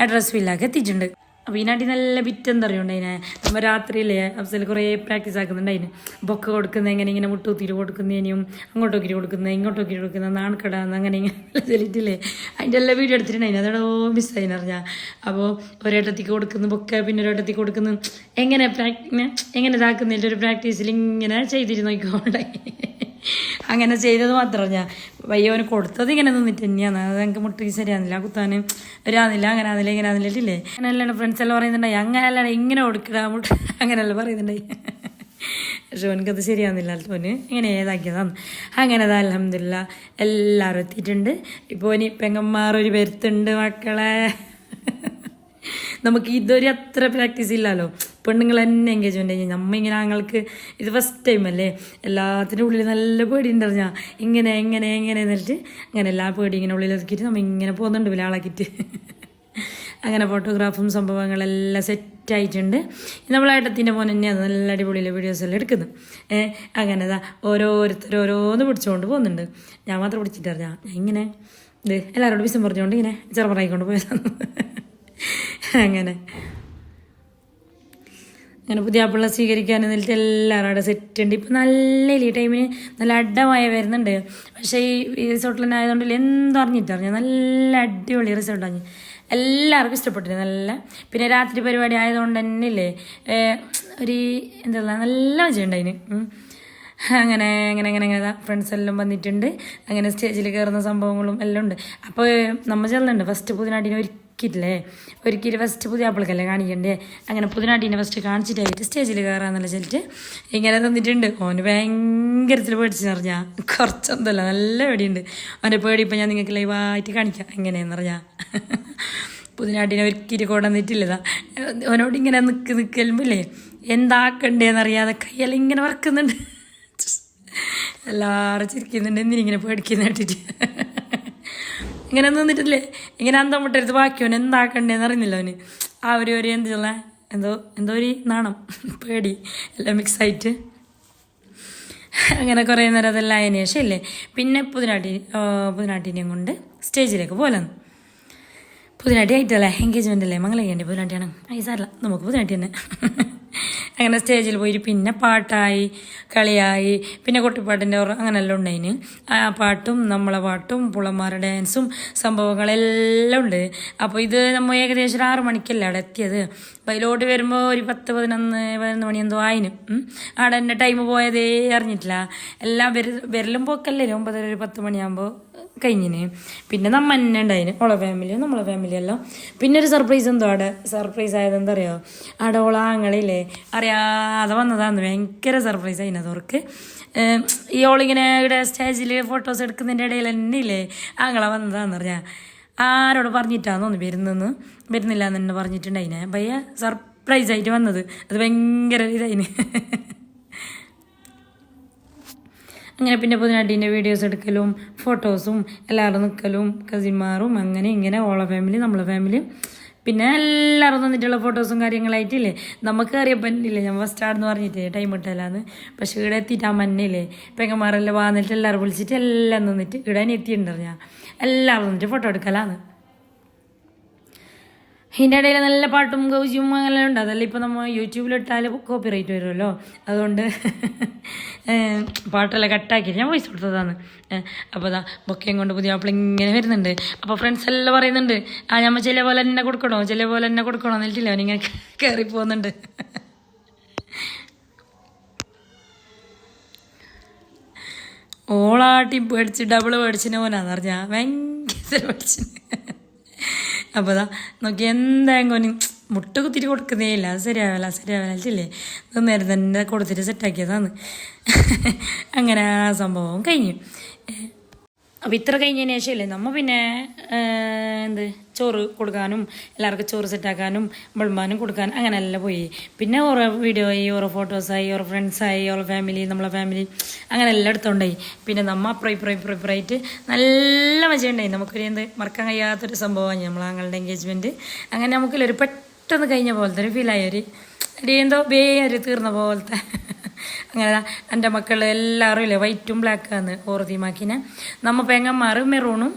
അഡ്രസ് ഫില്ലാക്കി എത്തിയിട്ടുണ്ട്. അപ്പോൾ ഈനാട്ടി നല്ല എന്താ അറിയുണ്ട് അതിനെ നമ്മൾ രാത്രിയില്ലേ അഫ്സൽ കുറേ പ്രാക്ടീസ് ആക്കുന്നുണ്ട് അതിന് ബൊക്ക കൊടുക്കുന്നത് എങ്ങനെ ഇങ്ങനെ മുട്ടുത്തിരി കൊടുക്കുന്നതിനും അങ്ങോട്ടൊക്കെ കൊടുക്കുന്നത് ഇങ്ങോട്ടൊക്കെ കൊടുക്കുന്നത് നാണക്കടാന്ന് അങ്ങനെ ഇങ്ങനെ ചൊല്ലിട്ടില്ലേ അതിന്റെ എല്ലാ വീഡിയോ എടുത്തിട്ടുണ്ടായിരുന്നു അതോടോ മിസ്സായി അറിഞ്ഞാൽ അപ്പോൾ ഒരേട്ടത്തിക്ക് കൊടുക്കുന്നു ബൊക്ക പിന്നെ ഒരേട്ടത്തിക്ക് കൊടുക്കുന്നു. എങ്ങനെ പ്രാക്ടി എങ്ങനെ ഇതാക്കുന്നതിന്റെ ഒരു പ്രാക്ടീസിൽ ഇങ്ങനെ ചെയ്തിരുന്നു നോക്കിക്കൊണ്ടായി അങ്ങനെ ചെയ്തത് മാത്രം ഞാൻ. വയ്യവന് കൊടുത്തത് ഇങ്ങനെ നിന്നിട്ട് തന്നെയാണ്. അത് എനിക്ക് മുട്ടി ശരിയാകുന്നില്ല കുത്താൻ വരാന്നില്ല അങ്ങനെ ആന്നില്ല ഇങ്ങനെ ആന്നില്ലേ അങ്ങനെ അല്ലാണ്ട് ഫ്രണ്ട്സ് എല്ലാം പറയുന്നുണ്ടായി. അങ്ങനെ അല്ലാണ്ട് ഇങ്ങനെ കൊടുക്കുക മുട്ട. അങ്ങനെയല്ല പറയുന്നുണ്ടായി. പക്ഷെ എനിക്കത് ശരിയാകുന്നില്ല തോന് ഇങ്ങനെ ഏതാക്കിയതാണ്. അങ്ങനെ അതാ അലഹമില്ല എല്ലാവരും എത്തിയിട്ടുണ്ട്. ഇപ്പോൾ ഇനി പെങ്ങന്മാർ ഒരു വരുത്തുണ്ട് മക്കളെ. നമുക്ക് ഇതൊരു അത്ര പ്രാക്ടീസ് ഇല്ലല്ലോ പെണ്ണുങ്ങൾ തന്നെ എൻഗേജ്മെന്റ് കഴിഞ്ഞാൽ നമ്മ ഇങ്ങനെ ഞങ്ങൾക്ക് ഇത് ഫസ്റ്റ് ടൈം അല്ലേ? എല്ലാത്തിന്റെ ഉള്ളിൽ നല്ല പേടി ഉണ്ടറിഞ്ഞാൽ ഇങ്ങനെ എങ്ങനെ എങ്ങനെ എന്നിട്ട് അങ്ങനെ എല്ലാ പേടി ഇങ്ങനെ ഉള്ളിൽ ഒതുക്കിയിട്ട് നമ്മൾ ഇങ്ങനെ പോകുന്നുണ്ട് വില ആളാക്കിയിട്ട്. അങ്ങനെ ഫോട്ടോഗ്രാഫും സംഭവങ്ങളെല്ലാം സെറ്റായിട്ടുണ്ട് നമ്മൾ ഏട്ടത്തിന്റെ മോൻ തന്നെയാണ് നല്ല അടിപൊളിയിലെ വീഡിയോസ് എല്ലാം എടുക്കുന്നത്. അങ്ങനെ അതാ ഓരോരുത്തർ ഓരോന്ന് പിടിച്ചുകൊണ്ട് പോകുന്നുണ്ട്. ഞാൻ മാത്രം പിടിച്ചിട്ടറിഞ്ഞാൽ ഇങ്ങനെ ഇത് എല്ലാവരോടും വിസം പറഞ്ഞുകൊണ്ട് ഇങ്ങനെ ചെറുപറായിക്കൊണ്ട് പോയതാണ് അങ്ങനെ. അങ്ങനെ പുതിയ പിള്ള സ്വീകരിക്കാൻ എന്നിട്ട് എല്ലാവരും അവിടെ സെറ്റ് ഉണ്ട്. ഇപ്പം നല്ല ഈ ടൈമിന് നല്ല അഡമായ വരുന്നുണ്ട്. പക്ഷേ ഈ റിസോർട്ടിൽ തന്നെ ആയതുകൊണ്ട് എന്തോ അറിഞ്ഞിട്ടറിഞ്ഞു നല്ല അടിപൊളി റിസോർട്ടാണ് എല്ലാവർക്കും ഇഷ്ടപ്പെട്ടിരുന്നു നല്ല. പിന്നെ രാത്രി പരിപാടി ആയതുകൊണ്ട് തന്നെ ഇല്ലേ? ഒരു എന്താ നല്ല മജയുണ്ട് അതിന്. അങ്ങനെ അങ്ങനെ അങ്ങനെ അങ്ങനെ. ഫ്രണ്ട്സ് എല്ലാം വന്നിട്ടുണ്ട്. അങ്ങനെ സ്റ്റേജിൽ കയറുന്ന സംഭവങ്ങളും എല്ലാം ഉണ്ട്. അപ്പോൾ നമ്മൾ ചെല്ലുന്നുണ്ട് ഫസ്റ്റ് പുതിനാട്ടിനെ ഒരുക്കിയിട്ടില്ലേ ഒരിക്കലും ഫസ്റ്റ് പുതിയ ആപ്പിൾക്കല്ലേ കാണിക്കണ്ടേ? അങ്ങനെ പുതിനാട്ടീനെ ഫസ്റ്റ് കാണിച്ചിട്ടായിട്ട് സ്റ്റേജിൽ കയറാന്നുള്ള ചെല്ലിട്ട് ഇങ്ങനെ തന്നിട്ടുണ്ട്. ഓന് ഭയങ്കരത്തിൽ പേടിച്ചെന്ന് പറഞ്ഞാൽ കുറച്ചൊന്നുമല്ല നല്ല പേടിയുണ്ട്. അവന്റെ പേടി ഇപ്പം ഞാൻ നിങ്ങൾക്ക് ലൈവായിട്ട് കാണിക്കാം. എങ്ങനെയെന്ന് പറഞ്ഞാൽ പുതിനാട്ടിനെ കൂടെ കൊണ്ടുവന്നിട്ടില്ലതാ അവനോട് ഇങ്ങനെ നിൽക്ക് നിൽക്കലുമ്പില്ലേ എന്താക്കണ്ടേന്നറിയാതെ കയ്യെല്ലാം ഇങ്ങനെ വറക്കുന്നുണ്ട്. എല്ലാവരും ചിരിക്കുന്നുണ്ട്. എന്തിനിങ്ങനെ പേടിക്കുന്ന കേട്ടിട്ട്? ഇങ്ങനെ നിന്നിട്ടില്ലേ? ഇങ്ങനെ അന്തം മുട്ടരുത് ബാക്കിയോൻ എന്താക്കണ്ടേന്ന് അറിയുന്നില്ല അവന്. ആ ഒരു ഒരു എന്ത് ചൊല്ലാ എന്തോ എന്തോ ഒരു നാണം പേടി എല്ലാം മിക്സ് ആയിട്ട്. അങ്ങനെ കുറേ നേരം അതെല്ലാം അതിന് ശേഷം ഇല്ലേ? പിന്നെ പുതിനാട്ടി പുതിനാട്ടിനെയും കൊണ്ട് സ്റ്റേജിലേക്ക് പോലെന്ന് പുതിനാട്ടി ആയിട്ടല്ലേ? എൻഗേജ്മെന്റ് അല്ലേ? മംഗലയ്യന്റെ പുതിനാട്ടിയാണ്. ഐസാറില്ല നമുക്ക് പുതിനാട്ടി തന്നെ. അങ്ങനെ സ്റ്റേജിൽ പോയിട്ട് പിന്നെ പാട്ടായി കളിയായി. പിന്നെ കുട്ടിപ്പാട്ടിന്റെ ഓർ അങ്ങനെല്ലാം ഉണ്ടായിന്. ആ പാട്ടും നമ്മളെ പാട്ടും പുള്ളന്മാരുടെ ഡാൻസും സംഭവങ്ങളെല്ലാം ഉണ്ട്. അപ്പോൾ ഇത് നമ്മൾ ഏകദേശം ഒരു ആറ് മണിക്കല്ലേ അവിടെ എത്തിയത്. ബൈലോട്ട് വരുമ്പോൾ ഒരു പത്ത് പതിനൊന്ന് പതിനൊന്ന് മണി എന്തോ ആയിന്. അവിടെ എന്റെ ടൈം പോയതേ അറിഞ്ഞിട്ടില്ല. എല്ലാം വര വരലും പോക്കല്ലേ. ഒമ്പതര ഒരു പത്ത് മണിയാകുമ്പോൾ കഴിഞ്ഞിന്. പിന്നെ നമ്മ തന്നെ ഉണ്ടായിന്. ഓളെ ഫാമിലിയും നമ്മളെ ഫാമിലി എല്ലാം പിന്നെ ഒരു സർപ്രൈസ് എന്തോ അവിടെ സർപ്രൈസ് ആയത് എന്താ അറിയോ അവിടെ ഓളെ ആങ്ങളില്ലേ അറിയാതെ വന്നതാന്ന്. ഭയങ്കര സർപ്രൈസ് ആയിന് അവർക്ക് ഈ ഓളിങ്ങനെ ഇവിടെ സ്റ്റേജിൽ ഫോട്ടോസ് എടുക്കുന്നതിന്റെ ഇടയിൽ തന്നെ ഇല്ലേ? ആങ്ങളെ വന്നതാന്ന് പറഞ്ഞാൽ ആരോട് പറഞ്ഞിട്ടാന്ന് തോന്നി വരുന്നെന്ന്. വരുന്നില്ല എന്ന് തന്നെ പറഞ്ഞിട്ടുണ്ടായിനെ. ഭയ്യ സർപ്രൈസ് ആയിട്ട് വന്നത്. അത് ഭയങ്കര ഇതായിന്. അങ്ങനെ പിന്നെ പുതിനാട്ടീന്റെ വീഡിയോസ് എടുക്കലും ഫോട്ടോസും എല്ലാവരും നിൽക്കലും കസിന്മാറും അങ്ങനെ ഇങ്ങനെ ഓള ഫാമിലി നമ്മളെ ഫാമിലി പിന്നെ എല്ലാവരും തന്നിട്ടുള്ള ഫോട്ടോസും കാര്യങ്ങളായിട്ടില്ലേ? നമുക്ക് അറിയപ്പറ്റില്ലേ ഞാൻ ഫസ്റ്റ് ആടെന്ന് പറഞ്ഞിട്ട് ടൈം ഇട്ടല്ലാന്ന് പക്ഷേ ഇവിടെ എത്തിയിട്ട് ആ മഞ്ഞില്ലേ? പെങ്ങന്മാരെല്ലാം വന്നിട്ട് എല്ലാവരും വിളിച്ചിട്ട് എല്ലാം നിന്നിട്ട് ഇവിടെ എത്തിയിട്ടുണ്ടോ ഞാൻ എല്ലാവരും നിന്നിട്ട് ഫോട്ടോ എടുക്കലാന്ന്. ഇതിന്റെ ഇടയിൽ നല്ല പാട്ടും ഗൗജിയും അങ്ങനെ ഉണ്ട്. അതല്ല ഇപ്പോൾ നമ്മൾ യൂട്യൂബിലിട്ടാൽ കോപ്പി റൈറ്റ് വരുമല്ലോ അതുകൊണ്ട് പാട്ടെല്ലാം കട്ടാക്കിയിട്ട് ഞാൻ വോയിസ് കൊടുത്തതാണ്. അപ്പോൾ അതാ ബൊക്കയും കൊണ്ട് പുതിയ ആപ്പിൾ ഇങ്ങനെ വരുന്നുണ്ട്. അപ്പോൾ ഫ്രണ്ട്സ് എല്ലാം പറയുന്നുണ്ട്. ആ ഞമ്മ ചില പോലെ തന്നെ കൊടുക്കണോ? ചില പോലെ തന്നെ കൊടുക്കണോ എന്നിട്ടില്ല. അവനിങ്ങനെ കയറി പോകുന്നുണ്ട്. ഓളാട്ടി പേടിച്ച് ഡബിൾ പേടിച്ചിന് പോനാന്ന് പറഞ്ഞാൽ ഭയങ്കര പേടിച്ചിന്. അപ്പോൾ നോക്കി എന്തായാലും മുട്ട കുത്തിരി കൊടുക്കുന്നേ ഇല്ല. അത് ശരിയാവില്ല ശരിയാവില്ലേ ഇത് നേരം തന്നെ കൊടുത്തിട്ട് സെറ്റാക്കിയതാണ് അങ്ങനെ ആ സംഭവം കഴിഞ്ഞു. അപ്പോൾ ഇത്ര കഴിഞ്ഞതിന് ശേഷം ഇല്ലേ നമ്മൾ പിന്നെ എന്ത്? ചോറ് കൊടുക്കാനും എല്ലാവർക്കും ചോറ് സെറ്റാക്കാനും ബൾമാനും കൊടുക്കാനും അങ്ങനെ എല്ലാം പോയി. പിന്നെ ഓരോ വീഡിയോ ആയി ഓരോ ഫോട്ടോസായി ഓരോ ഫ്രണ്ട്സായി ഓരോ ഫാമിലി നമ്മളെ ഫാമിലി അങ്ങനെ എല്ലാം എടുത്തോണ്ടായി. പിന്നെ നമ്മൾ അപ്പുറം ഇപ്പുറം ഇപ്പുറം ഇപ്പുറമായിട്ട് നല്ല മജയുണ്ടായി. നമുക്കൊരു എന്ത്? മറക്കാൻ കഴിയാത്തൊരു സംഭവമാണ് നമ്മളെ ഞങ്ങളുടെ എൻഗേജ്മെന്റ് അങ്ങനെ നമുക്കില്ല ഒരു പെട്ടെന്ന് കഴിഞ്ഞ പോലത്തെ ഒരു ഫീലായി ഒരു ബേരി തീർന്ന പോലത്തെ. അങ്ങനെ എന്റെ മക്കൾ എല്ലാവരും ഇല്ലേ വൈറ്റും ബ്ലാക്കാന്ന് ഓർത്തിമാക്കിനെ നമ്മ പെങ്ങന്മാർ മെറൂണും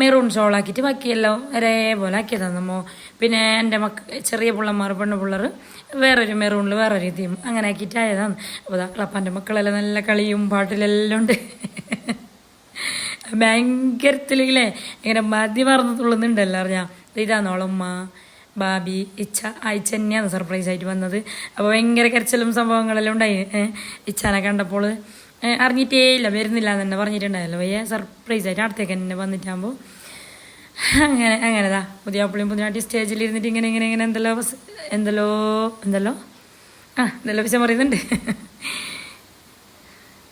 മെറൂൺ ഷോളാക്കിയിട്ട് ബാക്കിയെല്ലാം ഒരേപോലെ ആക്കിയതാണ് നമ്മ. പിന്നെ എന്റെ മക്ക ചെറിയ പിള്ളമാർ പെണ്ണു പിള്ളേർ വേറൊരു മെറൂണിൽ വേറൊരു തീം അങ്ങനെ ആക്കിയിട്ട് ആയതാണ്. അപ്പോൾ എന്റെ മക്കളെല്ലാം നല്ല കളിയും പാട്ടിലെല്ലാം ഉണ്ട്. ഭയങ്കരത്തിലില്ലേ ഇങ്ങനെ മതി മറന്നു തുള്ളുന്നുണ്ടല്ലോ അറിഞ്ഞാൽ ഇതാന്നോളമ്മ ബാബി ഇച്ച അയച്ച തന്നെയാണ് സർപ്രൈസ് ആയിട്ട് വന്നത്. അപ്പോൾ ഭയങ്കര കരച്ചിലും സംഭവങ്ങളെല്ലാം ഉണ്ടായി. ഇച്ചാനെ കണ്ടപ്പോൾ അറിഞ്ഞിട്ടേ ഇല്ല വരുന്നില്ല എന്ന് തന്നെ പറഞ്ഞിട്ടുണ്ടായല്ലോ. വയ്യ സർപ്രൈസ് ആയിട്ട് അടുത്തേക്ക് തന്നെ വന്നിട്ടാകുമ്പോൾ അങ്ങനെ അങ്ങനെതാ പുതിയ പുള്ളിയും പുതിയ സ്റ്റേജിൽ ഇരുന്നിട്ട് ഇങ്ങനെ ഇങ്ങനെ ഇങ്ങനെ എന്തല്ലോ എന്തല്ലോ എന്തെല്ലോ? ആ എന്തെല്ലോ വിഷയം പറയുന്നുണ്ട്.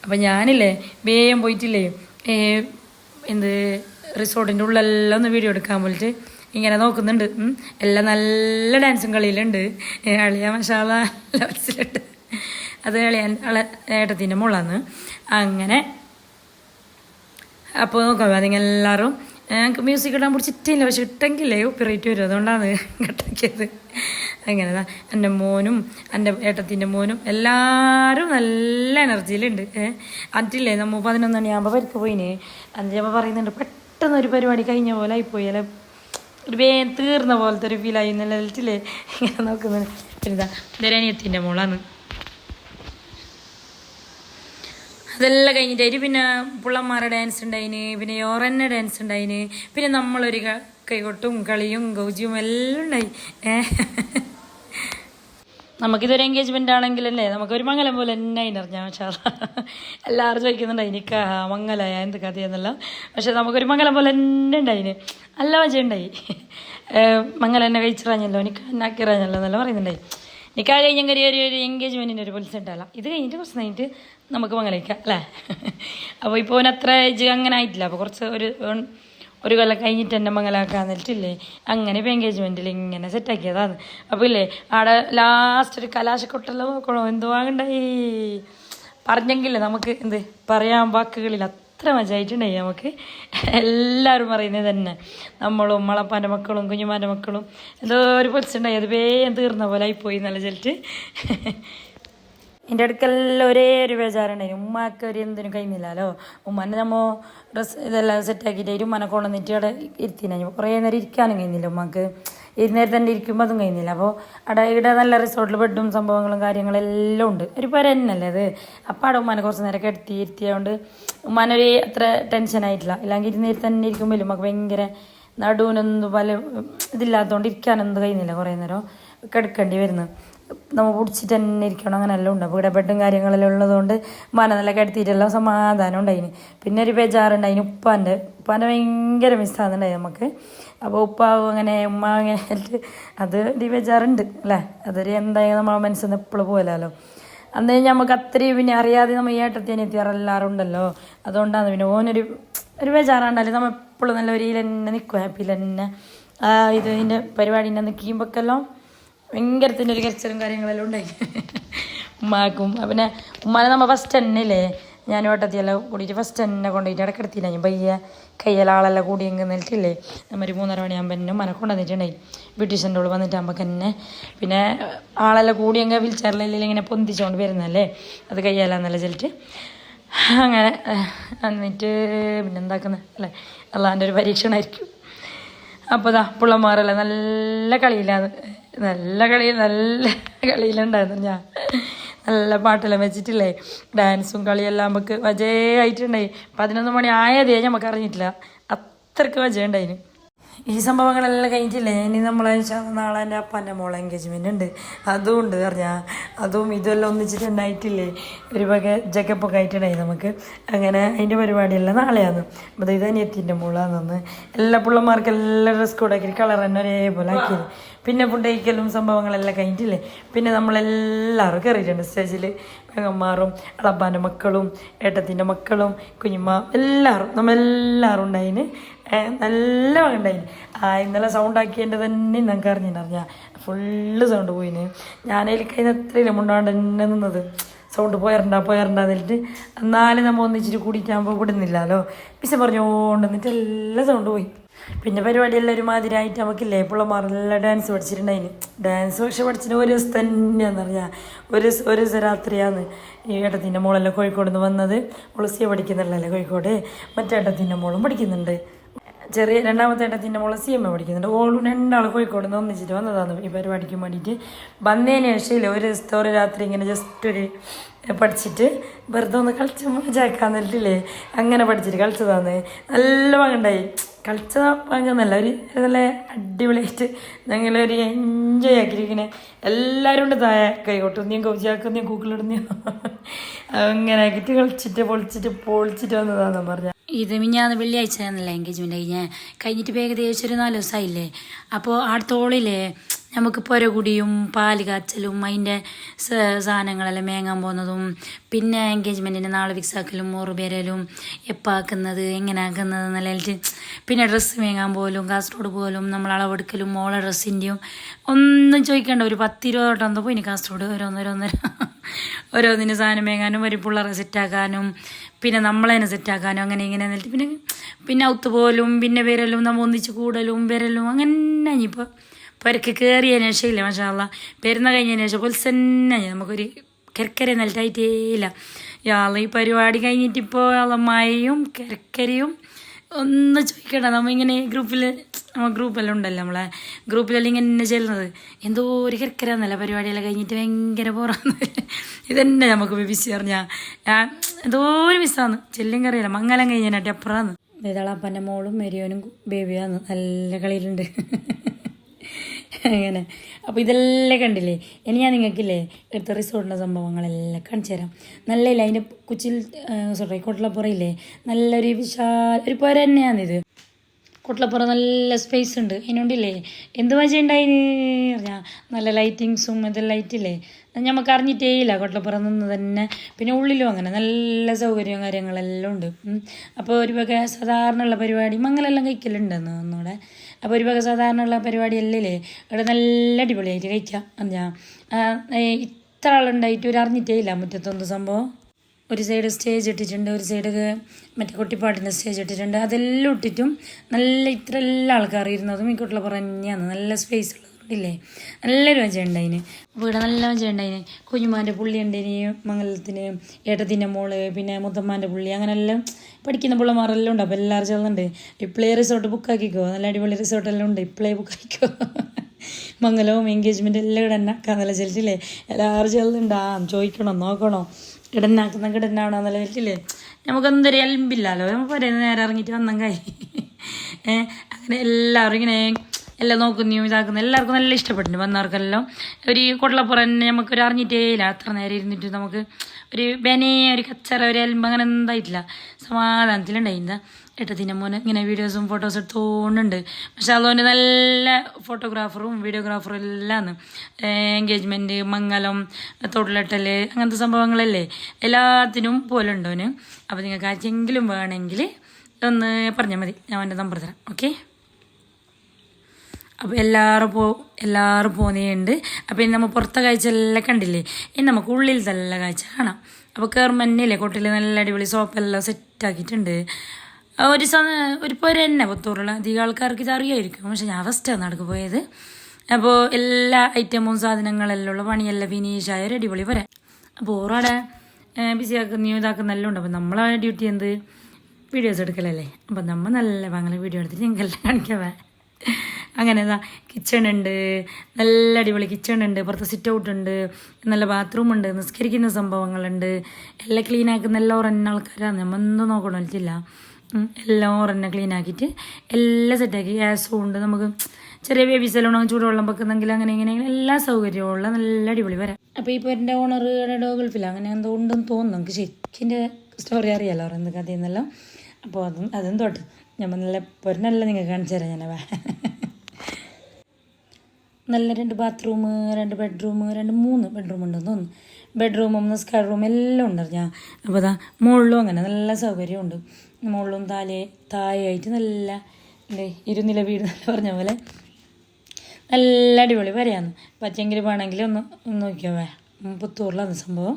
അപ്പം ഞാനില്ലേ വേഗം പോയിട്ടില്ലേ എന്ത് റിസോർട്ടിന്റെ ഉള്ളെല്ലാം ഒന്ന് വീഡിയോ എടുക്കാൻ പോയിട്ട് ഇങ്ങനെ നോക്കുന്നുണ്ട്. എല്ലാം നല്ല ഡാൻസും കളിയിലുണ്ട്. അളിയ മഷാല മനസ്സിലുണ്ട്. അത് അളിയാൻ അള ഏട്ടത്തിന്റെ മുള്ളാന്ന് അങ്ങനെ. അപ്പോൾ നോക്കാം അതിങ്ങനെ എല്ലാവരും ഞങ്ങൾക്ക് മ്യൂസിക് ഇടാൻ പിടിച്ചിട്ടില്ല പക്ഷെ ഇട്ടെങ്കിലേ ഉപ്പിറേറ്റ് വരും. അതുകൊണ്ടാണ് കട്ടാക്കിയത്. അങ്ങനെ എന്റെ മോനും എന്റെ ഏട്ടത്തിന്റെ മോനും എല്ലാവരും നല്ല എനർജിയിലുണ്ട്. അതില്ലേ നമ്മൾ പതിനൊന്ന് മണിയാകുമ്പോൾ പരിക്ക് പോയിന്. അഞ്ചാകുമ്പോൾ പറയുന്നുണ്ട് പെട്ടെന്ന് ഒരു പരിപാടി കഴിഞ്ഞ പോലെ ആയിപ്പോയി. അല്ലെ ഒരു വേഗം തീർന്ന പോലത്തെ ഒരു ഫീലായി നിലനിൽച്ചില്ലേ ഇങ്ങനെ നോക്കുന്നത്. ഇതാ ധരനിയത്തിന്റെ മോളാണ്. അതെല്ലാം കഴിഞ്ഞിട്ട് അതിന് പിന്നെ പുള്ളന്മാരെ ഡാൻസ് ഉണ്ടായിന് പിന്നെ യോറന്നെ ഡാൻസ് ഉണ്ടായിന് പിന്നെ നമ്മളൊരു കൈകൊട്ടും കളിയും ഗൗജിയും എല്ലാം ഉണ്ടായി. ഏ? നമുക്കിതൊരു എൻഗേജ്മെന്റ് ആണെങ്കിലല്ലേ? നമുക്കൊരു മംഗലം പോലെ തന്നെ അതിനറിഞ്ഞാൽ പക്ഷേ എല്ലാവരും ചോദിക്കുന്നുണ്ട് എനിക്ക് മംഗലായ എന്ത് കഥയെന്നല്ല? പക്ഷെ നമുക്കൊരു മംഗലം പോലെ തന്നെ ഉണ്ടായിന് നല്ല വജ ഉണ്ടായി മംഗലം എന്നെ കഴിച്ചിറഞ്ഞല്ലോ എനിക്ക് എന്നാക്കിറഞ്ഞല്ലോ എന്നെല്ലാം പറയുന്നുണ്ടായി. നിക്കാ കരി ഒരു ഒരു എൻഗേജ്മെന്റിന്റെ ഒരു പൊലിസ് ഉണ്ടാവില്ല ഇത് കഴിഞ്ഞിട്ട് കുറച്ച് കഴിഞ്ഞിട്ട് നമുക്ക് മംഗലിക്കാം അല്ലേ? അപ്പോൾ ഇപ്പോൾ അത്ര അങ്ങനെ ആയിട്ടില്ല. അപ്പോൾ കുറച്ച് ഒരു ഒരു കൊല്ലം കഴിഞ്ഞിട്ട് എന്നെ മംഗലാക്കാൻ നിന്നിട്ടില്ലേ അങ്ങനെ ഇപ്പോൾ എൻഗേജ്മെന്റിൽ ഇങ്ങനെ സെറ്റാക്കിയതാണ് അപ്പോൾ ഇല്ലേ ആടെ ലാസ്റ്റ് ഒരു കലാശക്കൊട്ടെല്ലാം നോക്കണോ എന്തോ ആകണ്ടായി. പറഞ്ഞെങ്കിലേ നമുക്ക് എന്ത് പറയാൻ വാക്കുകളിൽ അത്ര മജായിട്ടുണ്ടായി നമുക്ക്. എല്ലാവരും പറയുന്നത് തന്നെ. നമ്മളും മളപ്പാന്റെ മക്കളും കുഞ്ഞുമാന്റെ മക്കളും എന്തോ ഒരു പൊലിച്ചുണ്ടായി അത് വേഗം തീർന്ന പോലെ ആയിപ്പോയി നല്ല ചെലിട്ട് എന്റെ അടുക്കൽ ഒരേ ഒരു ബേജാറുണ്ടായിരുന്നു ഉമ്മാക്ക് ഒരു എന്തിനും കഴിഞ്ഞില്ലല്ലോ ഉമ്മാനെ നമ്മൾ ഡ്രസ്സ് ഇതെല്ലാം സെറ്റാക്കിയിട്ട് ഉമ്മനെ കൊണ്ടുവന്നിട്ട് അവിടെ ഇരുത്തിനാ. കുറേ നേരം ഇരിക്കാനും കഴിഞ്ഞില്ല ഉമ്മാക്ക്. ഇരുന്നേരം തന്നെ ഇരിക്കുമ്പോൾ അതും കഴിഞ്ഞില്ല അപ്പോൾ അവിടെ ഇവിടെ നല്ല റിസോർട്ടിൽ ബെഡും സംഭവങ്ങളും കാര്യങ്ങളും എല്ലാം ഉണ്ട്. ഒരു പേര് തന്നെയല്ലേ അത്? അപ്പം അവിടെ ഉമ്മാനെ കുറച്ച് നേരം കിടത്തി ഇരുത്തിയതുകൊണ്ട് ഉമ്മാനൊരു അത്ര ടെൻഷൻ ആയിട്ടില്ല. ഇല്ലെങ്കിൽ ഇരുന്നേരം തന്നെ ഇരിക്കുമ്പോൾ ഉമ്മക്ക് ഭയങ്കര നടുവിനൊന്നും പല ഇതില്ലാത്തതുകൊണ്ട് ഇരിക്കാനൊന്നും കഴിയുന്നില്ല കുറേ നേരം കിടക്കേണ്ടി വരുന്നു. നമ്മൾ പിടിച്ചിട്ട് തന്നെ ഇരിക്കണം. അങ്ങനെയെല്ലാം ഉണ്ട്. അപ്പോൾ ബെഡും കാര്യങ്ങളെല്ലാം ഉള്ളതുകൊണ്ട് മനനിലൊക്കെ എടുത്തിട്ടെല്ലാം സമാധാനം ഉണ്ടായിന്. പിന്നെ ഒരു ബേജാറുണ്ടായിന് ഉപ്പാന്റെ ഉപ്പാന്റെ ഭയങ്കര മിസ്സാകുന്നുണ്ടായി നമുക്ക് അപ്പോൾ ഉപ്പാവും അങ്ങനെ ഉമ്മ അങ്ങനെ അത് ഒരു ബേജാറുണ്ട് അല്ലേ? അതൊരു എന്തായാലും നമ്മളെ മനസ്സിൽ നിന്ന് എപ്പോഴും പോലല്ലോ അന്ന് നമുക്ക് അത്രയും പിന്നെ അറിയാതെ നമ്മൾ ഈ ഏട്ടത്തിന് എത്തിയാറെല്ലാവരും ഉണ്ടല്ലോ. അതുകൊണ്ടാണ് പിന്നെ ഓനൊരു ഒരു ബേജാറാണ്ടല്ലേ നമ്മൾ എപ്പോഴും നല്ല ഒരു തന്നെ നിൽക്കും ഹാപ്പിയിൽ തന്നെ ഇത് ഇതിന്റെ പരിപാടിന്റെ നിൽക്കുമ്പോഴെല്ലാം ഭയങ്കരത്തിന്റെ ഒരു കരച്ചിലും കാര്യങ്ങളെല്ലാം ഉണ്ടായി. ഉമ്മാക്കും. പിന്നെ ഉമ്മാനെ നമ്മൾ ഫസ്റ്റ് തന്നെ അല്ലേ ഞാൻ ഓട്ടത്തിയെല്ലാം കൂടിയിട്ട് ഫസ്റ്റ് തന്നെ കൊണ്ടുപോയിട്ട് ഇടക്കെടുത്തില്ല ഞാൻ പയ്യ കയ്യലാളെല്ലാം കൂടി എങ്കിൽ നിന്നിട്ടില്ലേ ഒരു മൂന്നര മണിയാകുമ്പോൾ എന്നെ ഉമ്മനെ കൊണ്ടുവന്നിട്ടുണ്ടായി. ബ്യൂട്ടീഷ്യന്റെ ഉള്ളിൽ വന്നിട്ടാകുമ്പോൾ തന്നെ പിന്നെ ആളെല്ലാം കൂടി എങ്കിൽ വീൽചെയറിലെല്ലാം ഇങ്ങനെ പൊന്തിച്ചുകൊണ്ട് വരുന്നല്ലേ അത് കയ്യാലെന്നല്ല ചെല്ലിട്ട് അങ്ങനെ എന്നിട്ട് പിന്നെ എന്താക്കുന്നത് അല്ലേ? അള്ളാന്റെ ഒരു പരീക്ഷണമായിരിക്കും അപ്പോൾ ദാ പിള്ളമാരെല്ലാം നല്ല കളിയിലാണ് നല്ല കളി നല്ല കളിയിലുണ്ടായിരുന്നു ഞാൻ. നല്ല പാട്ടെല്ലാം വെച്ചിട്ടില്ലേ? ഡാൻസും കളിയെല്ലാം നമുക്ക് വജേ ആയിട്ടുണ്ടായി പതിനൊന്ന് മണി ആയതേ നമുക്ക് അറിഞ്ഞിട്ടില്ല. അത്രയ്ക്ക് വജ ഉണ്ടായിന് ഈ സംഭവങ്ങളെല്ലാം കഴിഞ്ഞിട്ടില്ലേ? ഇനി നമ്മളെ നാളെ എന്റെ അപ്പന്റെ മോളെ എൻഗേജ്മെന്റ് ഉണ്ട്. അതും ഉണ്ട് പറഞ്ഞാൽ അതും ഇതെല്ലാം ഒന്നിച്ചിട്ടുണ്ടായിട്ടില്ലേ ഒരു വക ജക്കപ്പൊക്കെ ആയിട്ടുണ്ടായി നമുക്ക്. അങ്ങനെ അതിന്റെ പരിപാടിയെല്ലാം നാളെയാണ്. അപ്പോൾ ഇത് അനിയത്തിന്റെ മോളാണെന്ന്. എല്ലാ പിള്ളമാർക്കും എല്ലാ ഡ്രസ് കൂടെ ആക്കി കളർ തന്നെ ഒരേപോലെ ആക്കിയത്. പിന്നെ ഫുഡ് കഴിക്കലും സംഭവങ്ങളെല്ലാം കഴിഞ്ഞിട്ടില്ലേ? പിന്നെ നമ്മളെല്ലാവരും കയറിയിട്ടുണ്ട് സ്റ്റേജിൽ പെങ്ങന്മാരും അളപ്പാന്റെ മക്കളും ഏട്ടത്തിന്റെ മക്കളും കുഞ്ഞുമ്മ എല്ലാവരും നമ്മളെല്ലാവരും ഉണ്ടായിന്. നല്ല ഉണ്ടായിന്. ആ ഇന്നലെ സൗണ്ട് ആക്കിയതിന്റെ തന്നെ ഞങ്ങൾക്ക് അറിഞ്ഞിട്ടറിഞ്ഞാൽ ഫുള്ള് സൗണ്ട് പോയിന്. ഞാനതിൽ കഴിഞ്ഞ അത്രയില്ല മുണ്ടാണ്ട് തന്നെ നിന്നത്. സൗണ്ട് പോയറണ്ട പോയറണ്ട എന്നിട്ട് എന്നാലും നമ്മൾ ഒന്നിച്ചിട്ട് കൂടിയിട്ടാകുമ്പോൾ വിടുന്നില്ലല്ലോ. പിസ പറഞ്ഞുകൊണ്ട് എന്നിട്ട് എല്ലാ സൗണ്ട് പോയി. പിന്നെ പരിപാടിയെല്ലാം ഒരുമാതിരിയായിട്ട് നമുക്കില്ലേ? മറല്ല ഡാൻസ് പഠിച്ചിട്ടുണ്ടായിന് ഡാൻസ് പക്ഷെ പഠിച്ചിന് ഒരു ദിവസം തന്നെയാന്ന് പറഞ്ഞാൽ ഒരു ഒരു ദിവസം രാത്രിയാണ് ഈ ഏട്ടത്തിന്റെ മോളെല്ലാം കോഴിക്കോട് നിന്ന് വന്നത് മുളസിയെ പഠിക്കുന്നുള്ളല്ലേ കോഴിക്കോട്? മറ്റേ ഏട്ടത്തിന്റെ മോളും പഠിക്കുന്നുണ്ട്. ചെറിയ രണ്ടാമത്തെ ഏട്ടത്തിന്റെ മോളെ സി എം എ പഠിക്കുന്നുണ്ട്. ഓളും രണ്ടാൾ കോഴിക്കോട് നിന്ന് ഒന്നിച്ചിട്ട് വന്നതാണ് ഈ പരിപാടിക്ക് വേണ്ടിയിട്ട്. വന്നതിന് ശേഷം ഒരു ദിവസത്തെ ഒരു രാത്രി ഇങ്ങനെ ജസ്റ്റ് ഒരു പഠിച്ചിട്ട് വെറുതെ ഒന്ന് കളിച്ച് മജാക്കാൻ എന്നിട്ടില്ലേ അങ്ങനെ പഠിച്ചിട്ട് കളിച്ചതാണ് നല്ല പങ്കുണ്ടായി കളിച്ച പങ്കെന്നല്ല ഒരു നല്ല അടിപൊളിയായിട്ട് ഞങ്ങൾ ഒരു എൻജോയ് ആക്കിയിരിക്കണേ. എല്ലാവരും ഉണ്ട് താഴെ. കൈകൊട്ടുന്നേയും കൗചിയാക്കുന്നേയും കൂക്കിലിടുന്നേയും അങ്ങനെ ആക്കിയിട്ട് കളിച്ചിട്ട് പൊളിച്ചിട്ട് പൊളിച്ചിട്ട് വന്നതാണെന്ന് പറഞ്ഞ. ഇത് മിഞ്ഞാന്ന് വെള്ളിയാഴ്ച എന്നല്ലേ എൻഗേജ്മെന്റ് കഴിഞ്ഞ കഴിഞ്ഞിട്ട് ഇപ്പൊ ഏകദേശം ഒരു നാല് ദിവസമായില്ലേ? അപ്പോൾ അടുത്തോളില്ലേ നമുക്ക് പുരകുടിയും പാൽ കാച്ചലും അതിന്റെ സാധനങ്ങളെല്ലാം മേങ്ങാൻ പോകുന്നതും പിന്നെ എൻഗേജ്മെന്റിന് നാളെ ഫിക്സാക്കലും മോറ് പേരലും എപ്പാക്കുന്നത് എങ്ങനെ ആക്കുന്നത് എന്നെല്ലാം പിന്നെ ഡ്രസ്സ് മേങ്ങാൻ പോലും കാസർഗോഡ് പോലും നമ്മൾ അളവെടുക്കലും മോളെ ഡ്രസ്സിന്റെയും ഒന്നും ചോദിക്കേണ്ട ഒരു പത്തിരുപത് വട്ടം എന്തോ ഇനി കാസർഗോഡ് ഓരോന്നോരോന്നര ഓരോന്നിന് സാധനം മേങ്ങാനും ഒരു പിള്ളേരെ സെറ്റാക്കാനും പിന്നെ നമ്മളതിനെ സെറ്റാക്കാനും അങ്ങനെ ഇങ്ങനെ എന്നിട്ട് പിന്നെ പിന്നെ ഒത്തുപോലും പിന്നെ വരലും നമ്മൾ ഒന്നിച്ച് കൂടലും വരലും അങ്ങനെ ഇനിയിപ്പോൾ പുരക്ക് കയറിയ ഇല്ല മഷാല്ല പെരുന്ന കഴിഞ്ഞതിന് ശേഷം പൊലിസന്നെ നമുക്കൊരു കിരക്കര ഇല്ല. യാള ഈ പരിപാടി കഴിഞ്ഞിട്ടിപ്പോൾ മഴയും കിരക്കരയും ഒന്ന് ചോദിക്കണം നമ്മ ഇങ്ങനെ ഗ്രൂപ്പിൽ ഗ്രൂപ്പെല്ലാം ഉണ്ടല്ലോ നമ്മളെ. ഗ്രൂപ്പിലെല്ലാം ഇങ്ങനെ ചെല്ലുന്നത്. എന്തോ ഒരു കിരക്കരാന്നല്ല പരിപാടിയെല്ലാം കഴിഞ്ഞിട്ട് ഭയങ്കര പോറാന്ന് ഇതന്നെ നമുക്ക് ബിസി പറഞ്ഞാൽ ഞാൻ എന്തോ ഒരു മിസ്സാന്ന് ചെല്ലും കറിയില്ല മംഗലം കഴിഞ്ഞാട്ട് ഇതാളാ ഇതളപ്പന്റെ മോളും മെരിയോനും ബേബിയാന്ന് നല്ല കളിയിലുണ്ട്. അങ്ങനെ. അപ്പോൾ ഇതെല്ലാം കണ്ടില്ലേ? ഇനി ഞാൻ നിങ്ങൾക്കില്ലേ എടുത്ത റിസോർട്ടിന്റെ സംഭവങ്ങളെല്ലാം കാണിച്ചു തരാം. നല്ല ഇല്ല അതിന്റെ കൊച്ചിൽ സോറി കോട്ടിലപ്പുറയില്ലേ നല്ലൊരു വിശാല ഒരു പുര തന്നെയാണിത്. കൊട്ടലപ്പുറം നല്ല സ്പേസ് ഉണ്ട്. അതിനുണ്ടില്ലേ? എന്ത് മജ ഉണ്ടായിന് പറഞ്ഞാൽ നല്ല ലൈറ്റിങ്സും ഇതെല്ലാം ലൈറ്റില്ലേ നമുക്ക് അറിഞ്ഞിട്ടേ ഇല്ല. കൊട്ടലപ്പുറം നിന്ന് തന്നെ. പിന്നെ ഉള്ളിലും അങ്ങനെ നല്ല സൗകര്യവും കാര്യങ്ങളെല്ലാം ഉണ്ട്. അപ്പോൾ ഒരു വക സാധാരണയുള്ള പരിപാടി മംഗലെല്ലാം കഴിക്കലുണ്ടെന്ന് ഒന്നുകൂടെ അപ്പോൾ ഒരു വക സാധാരണയുള്ള പരിപാടി അല്ലല്ലേ ഇവിടെ നല്ല അടിപൊളിയായിട്ട് കഴിക്കാം. പറഞ്ഞാൽ ഇത്ര ആളുണ്ടായിട്ട് ഒരു അറിഞ്ഞിട്ടേ ഇല്ല സംഭവം. ഒരു സൈഡ് സ്റ്റേജ് ഇട്ടിട്ടുണ്ട് ഒരു സൈഡ് മറ്റേ കുട്ടിപ്പാട്ടിന്റെ സ്റ്റേജ് ഇട്ടിട്ടുണ്ട്. അതെല്ലാം ഇട്ടിട്ടും നല്ല ഇത്ര എല്ലാ ആൾക്കാർ ഇരുന്നതും ഈ കുട്ടികളെ തന്നെയാണ്. നല്ല സ്പേസ് ഉള്ളതുകൊണ്ടില്ലേ നല്ലൊരു മജ ഉണ്ടായിന് വീട് നല്ല മജ ഉണ്ടായിന് കുഞ്ഞുമാന്റെ പുള്ളി ഉണ്ടായിന് മംഗലത്തിന് ഏട്ടത്തിന്റെ മോൾ പിന്നെ മുത്തമ്മാന്റെ പുള്ളി അങ്ങനെ എല്ലാം പഠിക്കുന്ന പിള്ളമാരെല്ലാം ഉണ്ട്. അപ്പോൾ എല്ലാവരും ചേർന്നുണ്ട്. പ്ലേ റിസോർട്ട് ബുക്കാക്കിക്കോ നല്ല അടിപൊളി റിസോർട്ടെല്ലാം ഉണ്ട്. ഇപ്പോഴേ ബുക്കാക്കിക്കോ മംഗലവും എൻഗേജ്മെന്റും എല്ലാം ഇവിടെ തന്നെ. ആക്കാന്നല്ല ചെല്ലില്ലേ എല്ലാവരും ചെല്ലുന്നുണ്ടാ? ചോദിക്കണം? നോക്കണം? ഇടന്നാക്കുന്ന കിടന്നാണോ എന്നല്ല വെച്ചില്ലേ നമുക്കെന്തൊരു എലമ്പില്ലല്ലോ നമുക്ക് ഒരേ നേരം ഇറങ്ങിയിട്ട് വന്നെങ്കായി അങ്ങനെ എല്ലാവരും ഇങ്ങനെ എല്ലാം നോക്കുന്നതും ഇതാക്കുന്ന എല്ലാവർക്കും നല്ല ഇഷ്ടപ്പെട്ടിട്ടുണ്ട്. വന്നവർക്കെല്ലാം ഒരു കൊള്ളപ്പുറം തന്നെ നമുക്കൊരു അറിഞ്ഞിട്ടേ ഇല്ല. അത്ര നേരം ഇരുന്നിട്ട് നമുക്ക് ഒരു ബനെ ഒരു കച്ചറ ഒരു എൽമ്പ് അങ്ങനെ എന്തായിട്ടില്ല സമാധാനത്തിലുണ്ടായില്ല ഏട്ടത്തിന്റെ മോനെ ഇങ്ങനെ വീഡിയോസും ഫോട്ടോസ് എടുത്തോണ്ടുണ്ട്. പക്ഷെ അതുകൊണ്ട് നല്ല ഫോട്ടോഗ്രാഫറും വീഡിയോഗ്രാഫറും എല്ലാം എൻഗേജ്മെന്റ് മംഗലം തൊഴിലെട്ടൽ അങ്ങനത്തെ സംഭവങ്ങളല്ലേ എല്ലാത്തിനും പോലെ ഉണ്ടോന് അപ്പോൾ നിങ്ങൾക്ക് ആർക്കെങ്കിലും വേണമെങ്കിൽ ഒന്ന് പറഞ്ഞാൽ മതി. ഞാൻ എന്റെ നമ്പർ തരാം. ഓക്കെ അപ്പോൾ എല്ലാവരും പോ എല്ലാവരും പോകുന്നുണ്ട് അപ്പോൾ ഇനി നമ്മൾ പുറത്തെ കാഴ്ച എല്ലാം കണ്ടില്ലേ? ഇനി നമുക്ക് ഉള്ളിൽ നല്ല കാഴ്ച കാണാം. അപ്പോൾ കയറുമ്പന്നല്ലേ കൊട്ടിൽ നല്ല അടിപൊളി സോപ്പെല്ലാം സെറ്റാക്കിയിട്ടുണ്ട് ഒരു ഒരു പുര തന്നെ പുത്തൂറുള്ള അധികം ആൾക്കാർക്ക് അറിയായിരിക്കും. പക്ഷെ ഞാൻ ഫസ്റ്റാണ് നടക്ക് പോയത്. അപ്പോൾ എല്ലാ ഐറ്റമും സാധനങ്ങളെല്ലാം ഉള്ള പണിയെല്ലാം ഫിനിഷായ ഒരു അടിപൊളി പോരാ. അപ്പോൾ ഓറാടെ ആക്കുന്നയോ ഇതാക്കുന്നെല്ലാം ഉണ്ട്. അപ്പോൾ നമ്മളെ ഡ്യൂട്ടി എന്ത്? വീഡിയോസ് എടുക്കലല്ലേ? അപ്പം നമ്മൾ നല്ല വാങ്ങല വീഡിയോ എടുത്തിട്ട് ഞങ്ങൾക്കെല്ലാം കാണിക്കാൻ അങ്ങനെ ഇതാ കിച്ചൺ ഉണ്ട്. നല്ല അടിപൊളി കിച്ചൺ ഉണ്ട്. പുറത്ത് സിറ്റ് ഔട്ട് ഉണ്ട്. നല്ല ബാത്റൂം ഉണ്ട്. നിസ്കരിക്കുന്ന സംഭവങ്ങളുണ്ട്. എല്ലാം ക്ലീൻ ആക്കുന്ന എല്ലാം ഒരെണ്ണ ആൾക്കാരാണ്. നമ്മൾ ഒന്നും നോക്കണില്ല എല്ലാം ഒരെണ്ണ ക്ലീൻ ആക്കിയിട്ട് എല്ലാം സെറ്റാക്കി ഗ്യാസും ഉണ്ട്. നമുക്ക് ചെറിയ ബേബി ഉണ്ടെങ്കിൽ ചൂടുവെള്ളം വെക്കുന്നെങ്കിൽ അങ്ങനെ ഇങ്ങനെ എല്ലാ സൗകര്യവും ഉള്ള നല്ല അടിപൊളി വരാം. അപ്പോൾ ഇപ്പോൾ എന്റെ ഓണർ ഗൾഫിൽ അങ്ങനെ എന്തോ ഉണ്ടെന്ന് തോന്നുന്നു. നമുക്ക് ശരിക്കിന്റെ സ്റ്റോറി അറിയാലോ എന്ത് കഥയെന്നെല്ലാം അപ്പോൾ അതും അതും തൊട്ട്. ഞാൻ നല്ല പൊരനല്ല നിങ്ങൾക്ക് കാണിച്ചു തരാം ഞാനവ. നല്ല രണ്ട് ബാത്റൂം രണ്ട് ബെഡ്റൂം രണ്ട് മൂന്ന് ബെഡ്റൂം ഉണ്ടെന്ന് തോന്നുന്നു. ബെഡ്റൂമും സ്കാർ റൂം എല്ലാം ഉണ്ട് ഞാൻ അപ്പോൾ അതാ മുകളിലും അങ്ങനെ നല്ല സൗകര്യമുണ്ട്. മുകളിലും താലേ താഴെയായിട്ട് നല്ല എന്തേ ഇരുനില വീട് എന്ന് പറഞ്ഞ പോലെ. നല്ല അടിപൊളി വരയാന്ന്. പച്ചെങ്കിൽ വേണമെങ്കിൽ ഒന്ന് ഒന്ന് നോക്കിയോ വേ. പുത്തൂറിലാണ് സംഭവം.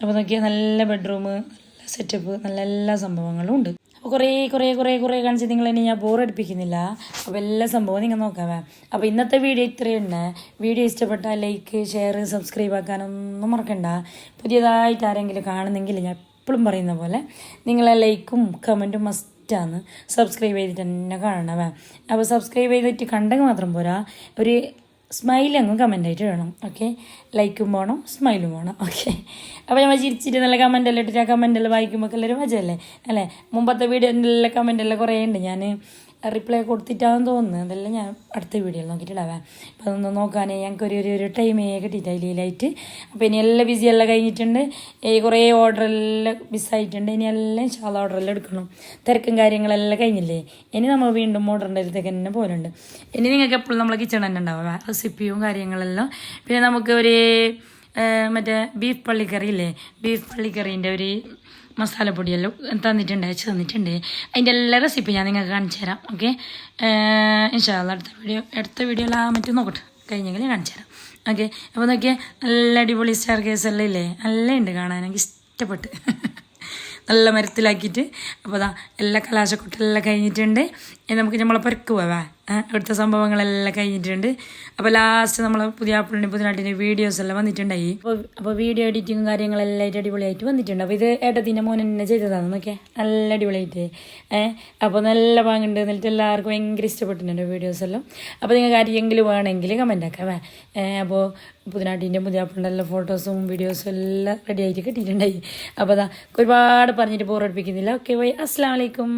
അപ്പോൾ നോക്കിയാൽ നല്ല ബെഡ്റൂം നല്ല സെറ്റപ്പ് നല്ല എല്ലാ സംഭവങ്ങളും ഉണ്ട്. അപ്പോൾ കുറേ കുറേ കുറേ കുറേ കാണിച്ച് നിങ്ങൾ എന്നെ ഞാൻ ബോറടിപ്പിക്കുന്നില്ല അപ്പോൾ എല്ലാ സംഭവവും നിങ്ങൾ നോക്കാവേ അപ്പോൾ ഇന്നത്തെ വീഡിയോ ഇത്രയുണ്ട് വീഡിയോ ഇഷ്ടപ്പെട്ടാൽ ലൈക്ക് ഷെയർ സബ്സ്ക്രൈബ് ആക്കാനൊന്നും മറക്കണ്ട. പുതിയതായിട്ട് ആരെങ്കിലും കാണുന്നെങ്കിൽ ഞാൻ എപ്പോഴും പറയുന്ന പോലെ നിങ്ങളെ ലൈക്കും കമന്റും മസ്റ്റാണ് സബ്സ്ക്രൈബ് ചെയ്തിട്ട് തന്നെ കാണണം. അപ്പോൾ സബ്സ്ക്രൈബ് ചെയ്തിട്ട് കണ്ടെങ്കിൽ മാത്രം പോരാ. ഒരു സ്മൈൽ അങ്ങ് കമന്റ് ആയിട്ട് വേണം ഓക്കെ ലൈക്കും വേണം സ്മൈലും വേണം. ഓക്കെ അപ്പോൾ നമ്മൾ ചിരിച്ചിട്ട് നല്ല കമന്റ് എല്ലാം ഇട്ടിട്ട് ആ കമന്റ് എല്ലാം വായിക്കുമ്പോൾ എല്ലാവരും മജയല്ലേ? അല്ലേ? മുമ്പത്തെ വീഡിയോന്റെ കമന്റ് എല്ലാം കുറേ ഉണ്ട്. ഞാൻ റിപ്ലൈ കൊടുത്തിട്ടാന്ന് തോന്നുന്നു. അതെല്ലാം ഞാൻ അടുത്ത വീഡിയോയിൽ നോക്കിയിട്ടുണ്ടാവാം. അപ്പോൾ അതൊന്ന് നോക്കാനേ ഞങ്ങൾക്ക് ഒരു ഒരു ടൈമേ കിട്ടിയിട്ടില്ല ഇതിലായിട്ട് അപ്പോൾ ഇനി എല്ലാം ബിസി എല്ലാം കഴിഞ്ഞിട്ടുണ്ട്. ഈ കുറേ ഓർഡർ എല്ലാം മിസ്സായിട്ടുണ്ട് ഇനി എല്ലാം ശാല ഓർഡർ എല്ലാം എടുക്കണം. തിരക്കും കാര്യങ്ങളെല്ലാം കഴിഞ്ഞില്ലേ? ഇനി നമ്മൾ വീണ്ടും ഓർഡറിന്റെ അടുത്തേക്ക് തന്നെ പോലുണ്ട് ഇനി നിങ്ങൾക്ക് എപ്പോഴും നമ്മളെ കിച്ചൺ തന്നെ ഉണ്ടാവുക. റെസിപ്പിയും കാര്യങ്ങളെല്ലാം പിന്നെ നമുക്ക് ഒരു മറ്റേ ബീഫ് പള്ളിക്കറി ഇല്ലേ? ബീഫ് പള്ളിക്കറീന്റെ ഒരു മസാലപ്പൊടിയെല്ലാം തന്നിട്ടുണ്ട് അയച്ച് തന്നിട്ടുണ്ട്. അതിന്റെ എല്ലാ റെസിപ്പി ഞാൻ നിങ്ങൾക്ക് കാണിച്ചു തരാം ഓക്കെ ഇൻഷാല്ല അടുത്ത വീഡിയോ അടുത്ത വീഡിയോയിൽ ആ മറ്റും നോക്കട്ടെ. കഴിഞ്ഞെങ്കിൽ കാണിച്ചു തരാം ഓക്കെ അപ്പോൾ നോക്കിയാൽ നല്ല അടിപൊളി സ്റ്റാർ കേസ് എല്ലാം ഇല്ലേ? നല്ല ഉണ്ട് കാണാൻ എനിക്ക് ഇഷ്ടപ്പെട്ട്. നല്ല മരത്തിലാക്കിയിട്ട്. അപ്പോൾ അതാ എല്ലാ കലാശക്കൊട്ടെല്ലാം കഴിഞ്ഞിട്ടുണ്ട്. ഇനി നമുക്ക് നമ്മളെ പെരക്ക് പോവാ ഇവിടുത്തെ സംഭവങ്ങളെല്ലാം കഴിഞ്ഞിട്ടുണ്ട്. അപ്പോൾ ലാസ്റ്റ് നമ്മളെ പുതിയ ആപ്പിളിന്റെ പുതിനാട്ടിന്റെ വീഡിയോസ് എല്ലാം വന്നിട്ടുണ്ടായി. അപ്പോൾ അപ്പോൾ വീഡിയോ എഡിറ്റിങ്ങും കാര്യങ്ങളെല്ലാം ആയിട്ട് അടിപൊളിയായിട്ട് വന്നിട്ടുണ്ട്. അപ്പോൾ ഇത് ഏട്ടത്തിന്റെ മോൻ എന്നെ ചെയ്തതാണ് നോക്കിയാൽ നല്ല അടിപൊളിയായിട്ട്. അപ്പോൾ നല്ല പാങ്ങുണ്ട് എന്നിട്ട് എല്ലാവർക്കും ഭയങ്കര ഇഷ്ടപ്പെട്ടിട്ടുണ്ട് വീഡിയോസ് എല്ലാം. അപ്പോൾ നിങ്ങൾക്ക് ആരെങ്കിലും വേണമെങ്കിൽ കമന്റ് ആക്കാം അപ്പോൾ പുതിനാട്ടിന്റെ പുതിയ ആപ്പിളിന്റെ എല്ലാ ഫോട്ടോസും വീഡിയോസും എല്ലാം റെഡി ആയിട്ട് കിട്ടിയിട്ടുണ്ടായി. അപ്പോൾ അതാ ഒരുപാട് പറഞ്ഞിട്ട് ബോറടിപ്പിക്കുന്നില്ല ഓക്കെ ബൈ അസ്സാം വലൈക്കും